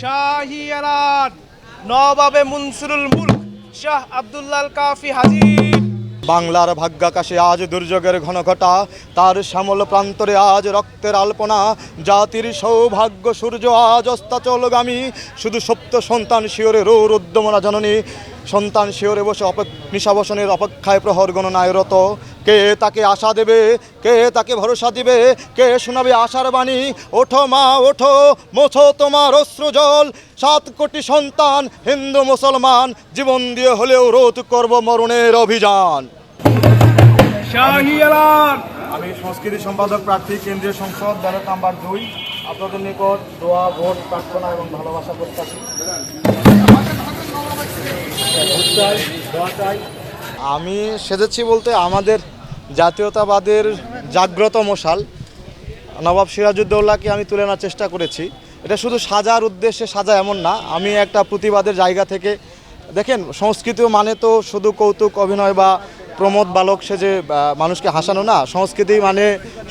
শাহী নবাবে মুনসুরুল মুলক শাহ আব্দুল্লাল কাফি হাজির। বাংলার ভাগ্যাকাশে আজ দুর্যোগের ঘন ঘটা তার শ্যামল প্রান্তরে আজ রক্তের আলপনা, জাতির সৌভাগ্য সূর্য আজ অস্তাচলগামী, শুধু সপ্ত সন্তান শিওরে রৌর উদ্যমনা জননী। সন্তান শিওরে বসে অপেক নিশাবসনের অপেক্ষায় প্রহর গণনায় রত কে তাকে আশা দেবে? কে তাকে ভরসা দিবে? কে শোনাবে আশার বাণী? ওঠো মা ওঠো মোছো তোমার অশ্রু জল সাত কোটি সন্তান হিন্দু মুসলমান জীবন দিয়ে হলেও রোধ করব মরণের অভিযান। আমি সংস্কৃতি সম্পাদক প্রার্থী কেন্দ্রীয় সংসদ ব্যালট নাম্বার দুই। আপনাদের নিকট দোয়া, ভোট, প্রার্থনা এবং ভালোবাসা প্রত্যাশী। আমি সেজেছি বলতে আমাদের জাতীয়তাবাদের জাগ্রত মশাল, নবাব সিরাজউদ্দৌলাকে আমি তুলে আনার চেষ্টা করেছি। এটা শুধু সাজার উদ্দেশ্যে সাজা এমন না, আমি একটা প্রতিবাদের জায়গা থেকে, দেখেন সংস্কৃতি মানে তো শুধু কৌতুক, অভিনয় বা প্রমোদ বালক, সে যে মানুষকে হাসানো না, সংস্কৃতি মানে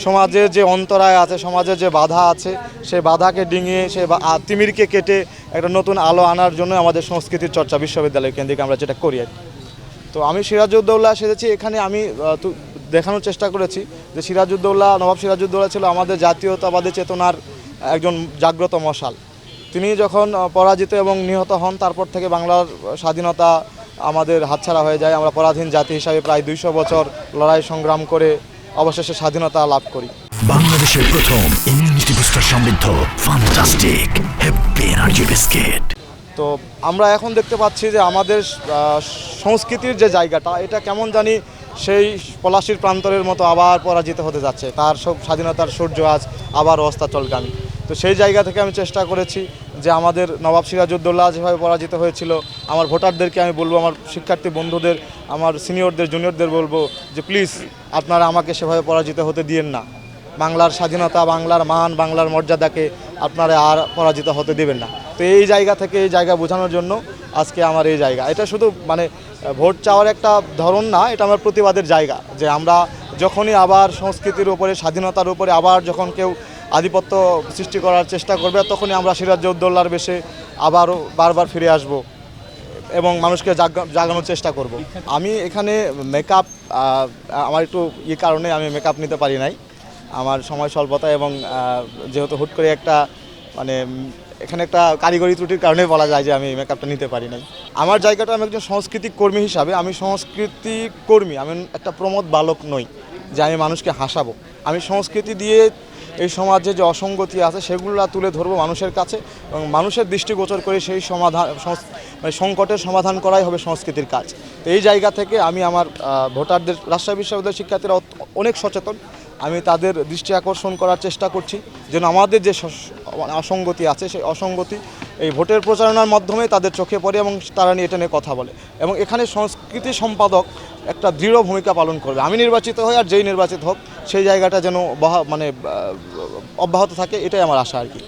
সমাজের যে অন্তরায় আছে, সমাজের যে বাধা আছে সেই বাধাকে ডিঙিয়ে সে তিমিরকে কেটে একটা নতুন আলো আনার জন্য আমাদের সংস্কৃতির চর্চা বিশ্ববিদ্যালয় কেন্দ্রিক আমরা যেটা করি আর তো আমি সিরাজউদ্দৌলা সেজেছি, এখানে আমি দেখানোর চেষ্টা করেছি যে সিরাজউদ্দৌলা, নবাব সিরাজউদ্দৌলা ছিল আমাদের জাতীয়তাবাদী চেতনার একজন জাগ্রত মশাল। তিনি যখন পরাজিত এবং নিহত হন, তারপর থেকে বাংলার স্বাধীনতা আমাদের হাতছাড়া হয়ে যায়। আমরা পরাধীন জাতি হিসাবে প্রায় দুইশো বছর লড়াই সংগ্রাম করে অবশেষে স্বাধীনতা লাভ করি। বাংলাদেশের প্রথম ইমিউনিটি বুস্টার সমৃদ্ধ ফান্টাস্টিক হ্যাপি এনার্জি বিস্কিট তো আমরা এখন দেখতে পাচ্ছি যে আমাদের সংস্কৃতির যে জায়গাটা এটা কেমন জানি সেই পলাশির প্রান্তরের মতো আবার পরাজিত হতে যাচ্ছে। তার সব স্বাধীনতার সূর্য আজ আবার অস্তাচলগামী তো সেই জায়গা থেকে আমি চেষ্টা করেছি যে আমাদের নবাব সিরাজউদ্দৌলা যেভাবে পরাজিত হয়েছিল, আমার ভোটারদেরকে আমি বলব, আমার শিক্ষার্থী বন্ধুদের, আমার সিনিয়রদের, জুনিয়রদের বলব যে প্লিজ আপনারা আমাকে সেভাবে পরাজিত হতে দিয়েন না। বাংলার স্বাধীনতা, বাংলার মান, বাংলার মর্যাদাকে আপনারা আর পরাজিত হতে দেবেন না। তো এই জায়গা থেকে এই জায়গা বোঝানোর জন্য আজকে আমার এই জায়গা। এটা শুধু মানে ভোট চাওয়ার একটা ধরন না, এটা আমার প্রতিবাদের জায়গা যে আমরা যখনই আবার সংস্কৃতির উপরে, স্বাধীনতার উপরে আবার যখন কেউ আধিপত্য সৃষ্টি করার চেষ্টা করবে, তখনই আমরা সিরাজ সিরাজউদ্দৌলার বেশে আবারও বারবার ফিরে আসব এবং মানুষকে জাগা- জাগানোর চেষ্টা করব। আমি এখানে মেকআপ আমার একটু ই কারণে আমি মেকআপ নিতে পারি নাই। আমার সময় স্বল্পতা এবং যেহেতু হুট করে একটা মানে এখানে একটা কারিগরি ত্রুটির কারণে বলা যায় যে আমি মেকআপটা নিতে পারি নাই। আমার জায়গাটা আমি একজন সাংস্কৃতিক কর্মী হিসাবে, আমি সংস্কৃতি কর্মী, আমি একটা প্রমোদ বালক নই যে আমি মানুষকে হাসাবো। আমি সংস্কৃতি দিয়ে এই সমাজে যে অসঙ্গতি আছে সেগুলো তুলে ধরবো মানুষের কাছে এবং মানুষের দৃষ্টিগোচর করে সেই সমাধান মানে সংকটের সমাধান করাই হবে সংস্কৃতির কাজ। তো এই জায়গা থেকে আমি আমার ভোটারদের, রাজশাহী বিশ্ববিদ্যালয়ের শিক্ষার্থীরা অনেক সচেতন। আমি তাদের দৃষ্টি আকর্ষণ করার চেষ্টা করছি যেন আমাদের যে অসঙ্গতি আছে সেই অসঙ্গতি এই ভোটের প্রচারণার মাধ্যমে তাদের চোখে পড়ে এবং তারা নিয়ে এটা নিয়ে কথা বলে। এবং এখানে সংস্কৃতি সম্পাদক একটা দৃঢ় ভূমিকা পালন করবে। আমি নির্বাচিত হই আর যেই নির্বাচিত হোক, সেই জায়গাটা যেন মানে অব্যাহত থাকে, এটাই আমার আশা আর কি।